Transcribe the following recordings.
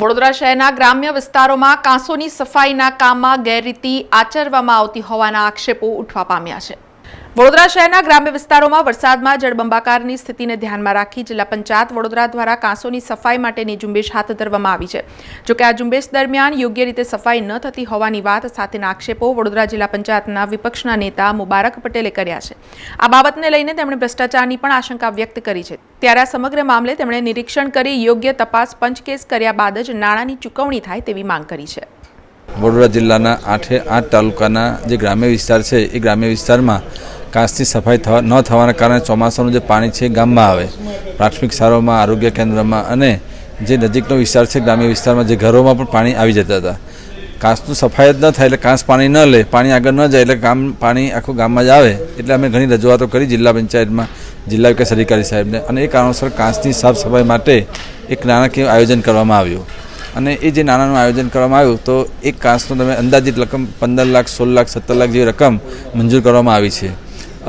વડોદરા શહેરના ગ્રામ્ય વિસ્તારોમાં કાંસોની સફાઈના કામમાં ગેરરીતિ આચરવામાં આવતી હોવાના આક્ષેપો ઉઠવા પામ્યા છે. વડોદરા શહેરના ગ્રામ્ય વિસ્તારોમાં વરસાદમાં જળબંબાકારની સ્થિતિને ધ્યાનમાં રાખી જિલ્લા પંચાયત વડોદરા દ્વારા કાંસોની સફાઈ માટેની ઝુંબેશ હાથ ધરવામાં આવી છે. જોકે આ ઝુંબેશ દરમિયાન યોગ્ય રીતે સફાઈ ન થતી હોવાની વાત સાથેના આક્ષેપો વડોદરા જિલ્લા પંચાયતના વિપક્ષના નેતા મુબારક પટેલે કર્યા છે. આ બાબતને લઈને તેમણે ભ્રષ્ટાચારની પણ આશંકા વ્યક્ત કરી છે. ત્યારે આ સમગ્ર મામલે તેમણે નિરીક્ષણ કરી યોગ્ય તપાસ પંચકેસ કર્યા બાદ જ નાણાંની ચૂકવણી થાય તેવી માંગ કરી છે. વડોદરા જિલ્લાના આઠે આઠ તાલુકાના જે ગ્રામ્ય વિસ્તાર છે, એ ગ્રામ્ય વિસ્તારમાં કાચની સફાઈ થવા ન થવાના કારણે ચોમાસાનું જે પાણી છે ગામમાં આવે. પ્રાથમિક શાળાઓમાં, આરોગ્ય કેન્દ્રમાં અને જે નજીકનો વિસ્તાર છે, ગ્રામ્ય વિસ્તારમાં જે ઘરોમાં પણ પાણી આવી જતા હતા. કાંસનું સફાઈ જ ન થાય એટલે કાંસ પાણી ન લે, પાણી આગળ ન જાય એટલે ગામ પાણી આખું ગામમાં જ આવે. એટલે અમે ઘણી રજૂઆતો કરી જિલ્લા પંચાયતમાં, જિલ્લા વિકાસ અધિકારી સાહેબને અને એ કારણોસર કાંસની સાફ સફાઈ માટે એક નાણાકીય આયોજન કરવામાં આવ્યું. અને એ જે નાણાંનું આયોજન કરવામાં આવ્યું, તો એક કાંસનું તમે અંદાજિત રકમ પંદર લાખ, સોળ લાખ, સત્તર લાખ જેવી રકમ મંજૂર કરવામાં આવી છે.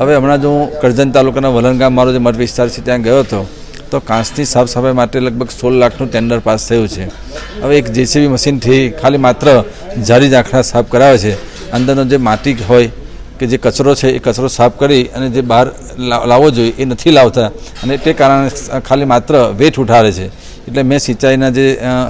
હવે હમણાં જો હું કરજણ તાલુકાના વલણગામ મારો જે મત વિસ્તાર છે ત્યાં ગયો હતો, તો કાંસની સાફસફાઈ માટે લગભગ સોળ લાખનું ટેન્ડર પાસ થયું છે. હવે એક જેસીબી મશીનથી ખાલી માત્ર જારી ઝાંખરા સાફ કરાવે છે. અંદરનો જે માટી હોય કે જે કચરો છે, એ કચરો સાફ કરી અને જે બહાર લાવવો જોઈએ એ નથી લાવતા અને તે કારણે ખાલી માત્ર વેઠ ઉઠાવે છે. એટલે મેં સિંચાઈના જે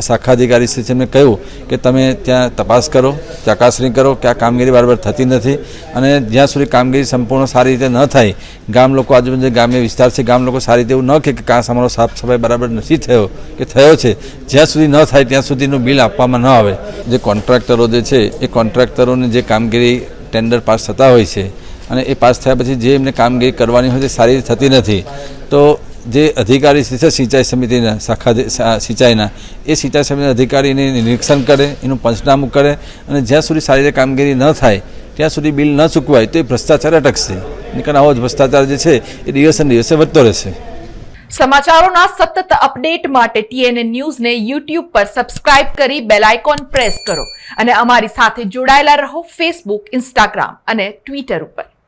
શાખા અધિકારી છે એમને કહ્યું કે તમે ત્યાં તપાસ કરો, ચકાસણી કરો કે આ કામગીરી બરાબર થતી નથી અને જ્યાં સુધી કામગીરી સંપૂર્ણ સારી રીતે ન થાય, ગામ લોકો આજુબાજુ જે ગ્રામ્ય વિસ્તાર છે, ગામ લોકો સારી રીતે એવું ન કે કાંસ અમારો સાફ સફાઈ બરાબર નથી થયો, કે થયો છે. જ્યાં સુધી ન થાય, ત્યાં સુધીનું બિલ આપવામાં ન આવે. જે કોન્ટ્રાક્ટરો જે છે, એ કોન્ટ્રાક્ટરોની જે કામગીરી ટેન્ડર પાસ થતા હોય છે અને એ પાસ થયા પછી જે એમને કામગીરી કરવાની હોય તે સારી રીતે થતી નથી. તો જે અધિકારી છે સિંચાઈ સમિતિના, શાખા સિંચાઈના, એ સિંચાઈ સમિતિના અધિકારીને નિરીક્ષણ કરે, એનું પંચનામું કરે અને જ્યાં સુધી સારી રીતે કામગીરી ન થાય, ત્યાં સુધી બિલ ન ચૂકવાય, તો એ ભ્રષ્ટાચાર અટકશે. નીકળ આવો જ ભ્રષ્ટાચાર જે છે, એ દિવસે દિવસે વધતો રહેશે. સમાચારોના સતત અપડેટ માટે ટીએનએ ન્યૂઝને યુટ્યુબ પર સબસ્ક્રાઇબ કરી બેલ આઇકોન પ્રેસ કરો અને અમારી સાથે જોડાયેલા રહો ફેસબુક ઇન્સ્ટાગ્રામ અને ટ્વિટર ઉપર.